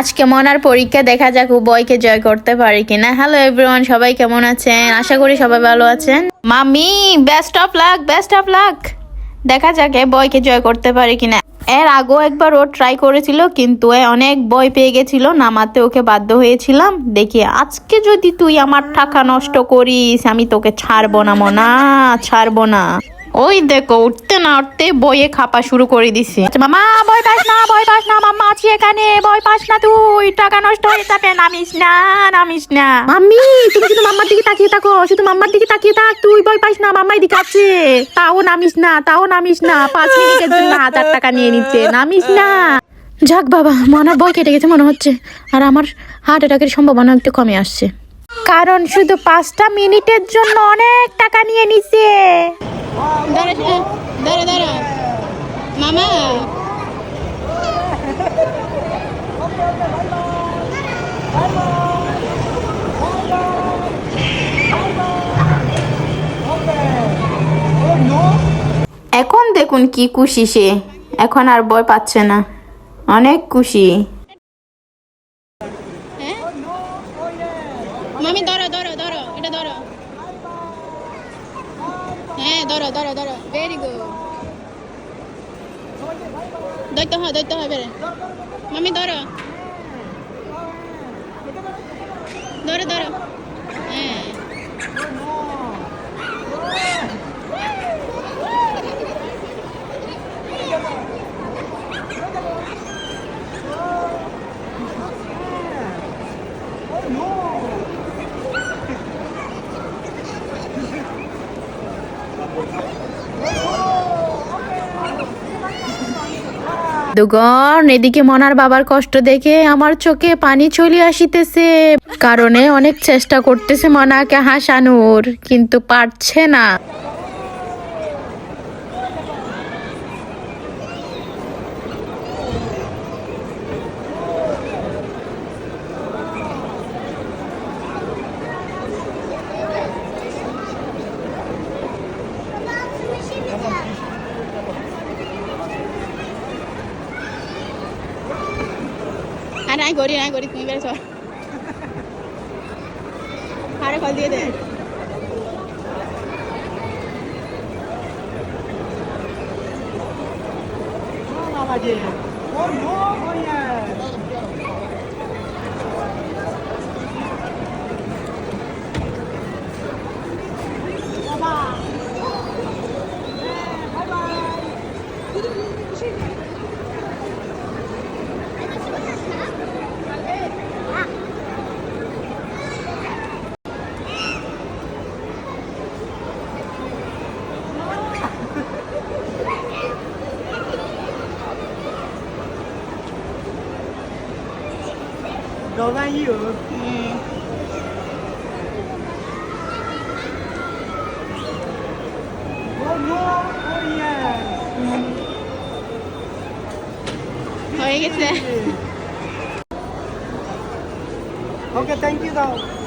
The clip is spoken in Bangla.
আজকে মনার পরীক্ষা দেখা যাক ও বয়কে জয় করতে পারে কিনা। হ্যালো এভরিওয়ান সবাই কেমন আছেন? আশা করি সবাই ভালো আছেন। মামি best of luck best of luck দেখা যাক এ বয়কে জয় করতে পারে কিনা। এর আগেও একবার ও ট্রাই করেছিল, কিন্তু এ অনেক বই পেয়ে গেছিল, নামাতে ওকে বাধ্য হয়েছিলাম। দেখি, আজকে যদি তুই আমার টাকা নষ্ট করিস, আমি তোকে ছাড়বো না মনা, ছাড়বো না। ওই দেখো উঠতে না উঠতে বইয়ে খাপা শুরু করে দিছে। আচ্ছা, মামা বই পাস না বই পাস না মাম্মা আছি এখানে বই পাস না তুই। টাকা নষ্ট হয়ে যাবে নামিস না নামিস না। মাম্মি তুমি শুধু মাম্মার দিকে তাকিয়ে থাকো শুধু মাম্মার দিকে তাকিয়ে থাক তুই বই পাস না মাম্মাই দিকে আছে। তাও নামিস না তাও নামিস না পাঁচ মিনিটের জন্য হাজার টাকা নিয়ে নিচ্ছে নামিস না। যাক বাবা মনার বই কেটে গেছে মনে হচ্ছে। আর আমার হার্ট অ্যাটাকের সম্ভাবনা একটু কমে আসছে। কারণ শুধু পাঁচটা মিনিটের জন্য অনেক টাকা নিয়ে নিছে। এখন দেখুন কি খুশি সে। এখন আর ভয় পাচ্ছে না। অনেক খুশি। হ্যাঁ? মামি ধরো হ্যাঁ ধরো ধরো ধরো। ভেরি গুড দৈত্য হয় দৈত্য হয়, বেড়ে। মামি, ধরো। ধরো ধরো। হ্যাঁ। দুগন এদিকে মনার বাবার কষ্ট দেখে আমার চোখে পানি চলে আসিতেছে। কারণে অনেক চেষ্টা করতেছে মনাকে হাসানোর, কিন্তু পারছে না। আর আমি করি না করি তুমি বেড়ে চল। আরে কল দিয়ে দে। どない言う、うん、可以给谁？OK，Thank、okay, you，though。